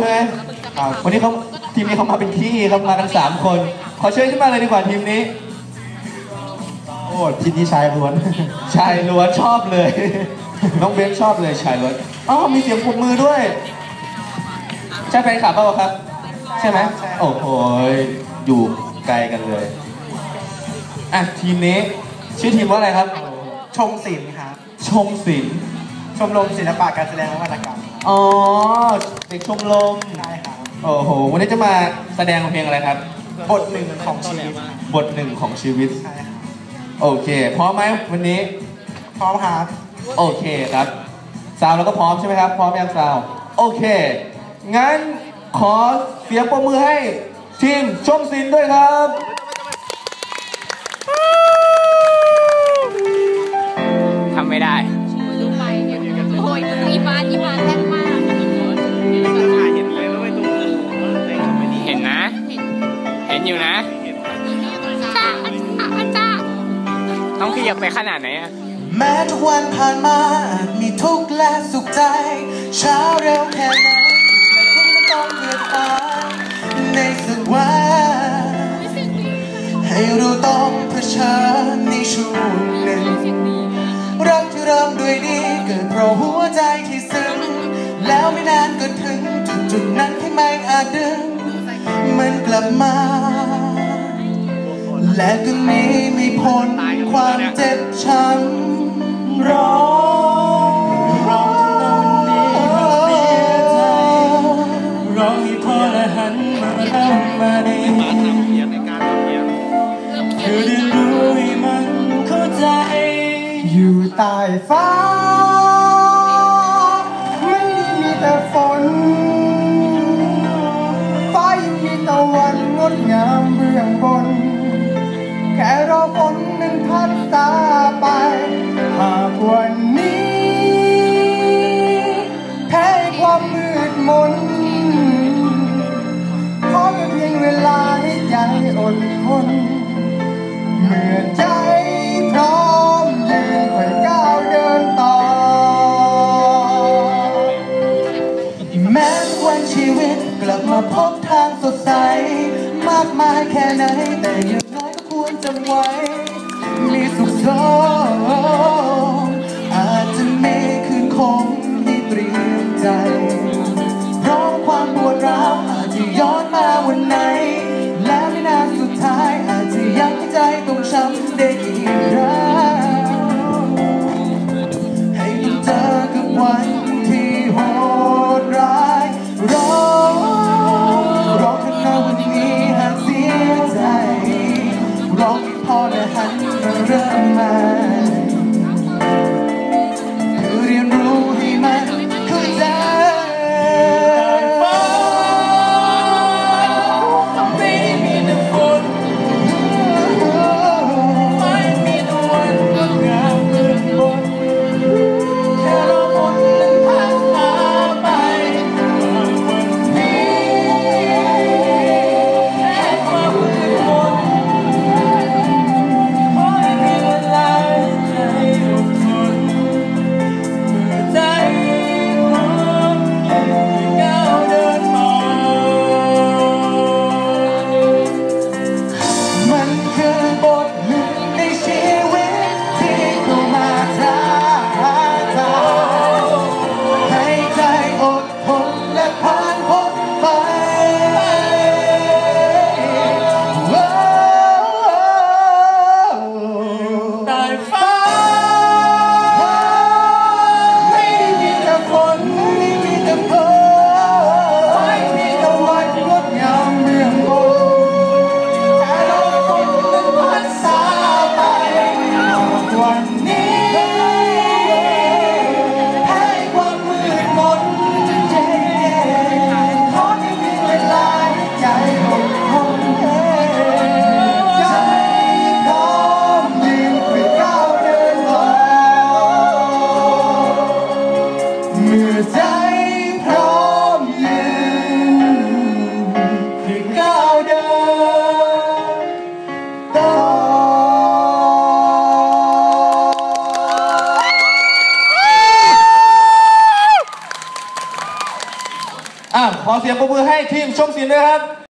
ใช่ไหมครับวันนี้เขาทีมนี้เขามาเป็นที่ครับมากันสามคน ขอเชิญขึ้นมาเลยดีกว่าทีมนี้ โอ้ทีนี้ชายล้วน ชายล้วนชอบเลย น้องเบนชอบเลยชายล้วนอ๋อมีเสียงปรบมือด้วย ใช่แฟนคลับเปล่าครับ ใช่ไหมโอ้โหอยู่ไกลกันเลย อะทีมนี้ ชื่อทีมว่าอะไรครับ ชมศิลป์ครับ ชมศิลป์ชมรมศิลปะการแสดงและวรรณกรรม อ๋อเด็กชมรมใช่ครับโอ้โหวันนี้จะมาแสดงเพลงอะไรครับ บทหนึ่งของชีวิตบทหนึ่งของชีวิต ใช่ครับโอเคพร้อมไหมวันนี้ พร้อมครับโอเคครับซาวเราก็พร้อมใช่ไหมครับ พร้อมยังซาวโอเค งั้นขอเสียงปรบมือให้ทีมชมศิลป์ด้วยครับ ขยับไปขนาดไหนอะแม้ทุกวันผ่านมาอาจมีทุกข์และสุขใจ เช้าเร็วแค่ไหนแต่คุณไม่ต้องเลือกฟ้าในสักวันให้เราต้องเผชิญในช่วงหนึ่งรักที่เริ่มด้วยดีเกิดเพราะหัวใจที่ซึ้งแล้วไม่นานก็ถึงจุดจุดนั้นที่ไม่อาจดึงมันกลับมา และก็หนีไม่พ้นความเจ็บช้ำร้องร้องทำนองนี้มันเสียใจร้องให้พ่อและหันมาทำมาดีคือได้รู้ให้มันเข้าใจ อยู่ใต้ฟ้า ไม่ได้มีแต่ฝนฟ้ายังมีตะวันงดงามเบื้องบน ค่รอฝนนั้นพัดตาไป หากวันนี้แพ้ความมืดมนขอเพียงเวลาให้ใจอดทนเมื่อใจพร้อมยืนค่อยก้าวเดินต่อ แม้ทุกวันชีวิตกลับมาพบทางสดใส มากมายแค่ไหนแต่ย่าง จำไว้ มีสุขสองอาจจะมีคืนคงที่เตรียมใจ เพราะความปวดร้าวอาจจะย้อนมาวันไหน แล้วไม่นานสุดท้ายอาจจะยังให้ใจต้องช้ำได้อีกครั้ง ขอเสียงปรบมือให้ทีมชมศิลป์ด้วยครับ